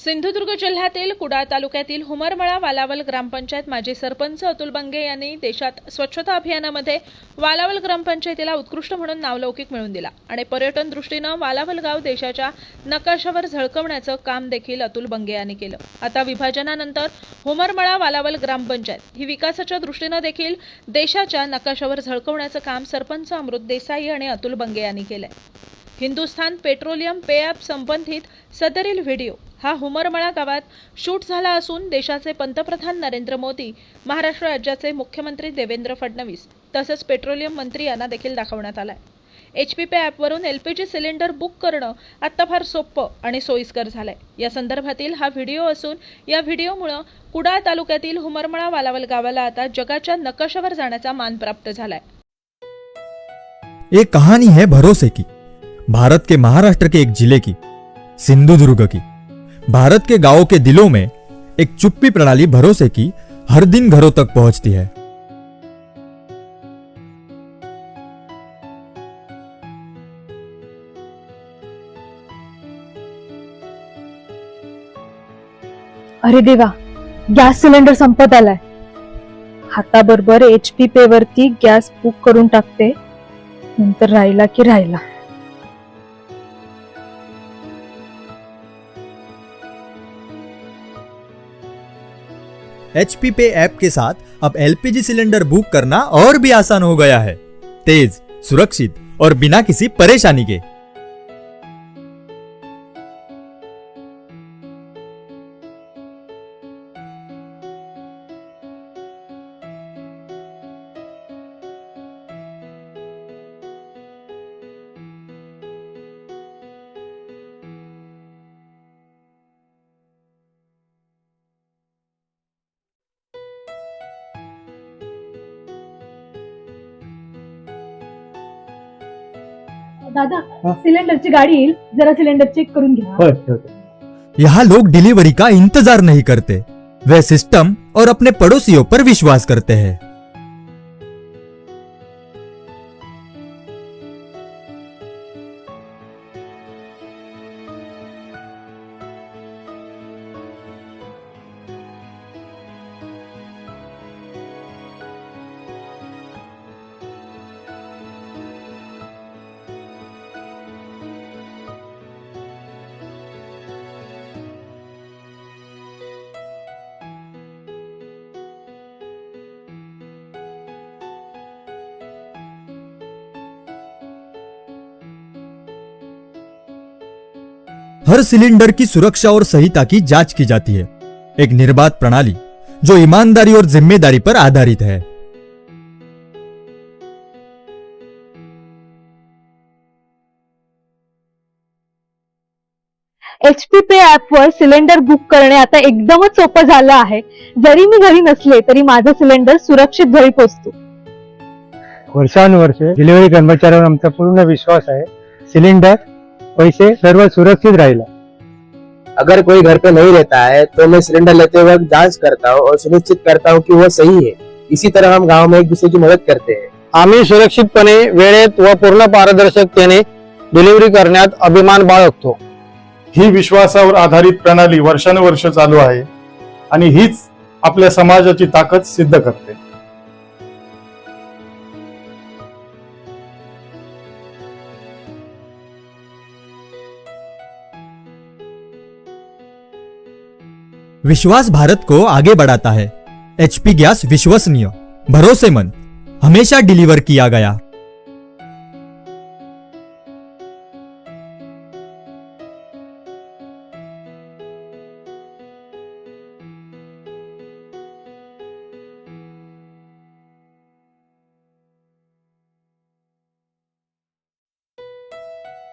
सिंधुदुर्ग जिल्ह्यातील कुडाळ तालुक्यातील हुमरमळा वालावल ग्रामपंचायत माजी सरपंच अतुल बंगे यांनी देशात स्वच्छता अभियानामध्ये वालावल ग्रामपंचायतीला उत्कृष्ट म्हणून नावलौकिक मिळवून दिला. आणि पर्यटन दृष्टीनं वालावल गाव देशाच्या नकाशावर झळकवण्याचं काम देखील अतुल बंगे यांनी केलं. आता विभाजनानंतर हुमरमळा वालावल ग्रामपंचायत ही विकासाच्या दृष्टीनं देखील देशाच्या नकाशावर झळकवण्याचं काम सरपंच अमृत देसाई आणि अतुल बंगे यांनी केलंय. हिंदुस्थान पेट्रोलियम पे ॲप संबंधित सदरील व्हिडिओ हा हुमरमळा गावात शूट झाला असून देशाचे पंतप्रधान नरेंद्र मोदी महाराष्ट्र राज्याचे मुख्यमंत्री देवेंद्र फडणवीस तसंच पेट्रोलियम मंत्री यांना देखील दाखवण्यात आलाय. एच पी पे ॲपवरून L P G cylinder book करणं आत्ता फार सोपं आणि सोयीस्कर झालंय. या संदर्भातील हा व्हिडिओ असून या व्हिडिओमुळं कुडाळ तालुक्यातील हुमरमळा वालावल गावाला आता जगाच्या नकाशावर जाण्याचा मान प्राप्त झालाय. एक कहानी है भरोसे की भारत के महाराष्ट्र के एक जिले की सिंधुदुर्ग की. भारत के गाँवों के दिलों में एक चुप्पी प्रणाली भरोसे की हर दिन घरों तक पहुँचती है। अरे देवा, गॅस सिलेंडर संपत आलाय। हाताबरोबर एच पी पे वरती गॅस बुक करून टाकते, नंतर राहिला की राहिला। एच पी पे ऐप के साथ अब एलपीजी सिलेंडर बुक करना और भी आसान हो गया है। तेज सुरक्षित और बिना किसी परेशानी के। दादा सिलेंडर सिलेंडरची गाडी येईल जरा सिलेंडर चेक करून घ्या. यहाँ लोग डिलीवरी का इंतज़ार नहीं करते। वे सिस्टम और अपने पड़ोसियों पर विश्वास करते हैं। हर सिलेंडर की सुरक्षा और सहीता की जांच की जाती है। एक निर्बाध प्रणाली जो ईमानदारी और जिम्मेदारी पर आधारित है। एच पी पे ऍप वर सिलेंडर बुक करणे आता एकदमच सोपं झालं आहे. जरी मी घरी नसले तरी माझं सिलेंडर सुरक्षित घरी पोहोचतो वर्षानुवर्षे डिलिव्हरी कर्मचाऱ्यांवर आमचा पूर्ण विश्वास आहे. सिलेंडर पैसे सर्व सुरक्षित राहिला. अगर कोई घर पे नहीं रहता है तो मैं सिलेंडर लेते वक्त जांच करता हूँ और सुनिश्चित करता हूँ कि वो सही है। इसी तरह हम गांव में एक दूसरे की मदद करते हैं। आम्ही सुरक्षितपणे वेळेत व पूर्ण पारदर्शकतेने डिलिव्हरी करण्यात अभिमान बाळगतो. ही विश्वासावर आधारित प्रणाली वर्षानुवर्ष चालू आहे आणि हीच आपल्या समाजाची ताकद सिद्ध करते. विश्वास भारत को आगे बढ़ाता है। एचपी गैस विश्वसनीय। भरोसेमंद। हमेशा डिलीवर किया गया।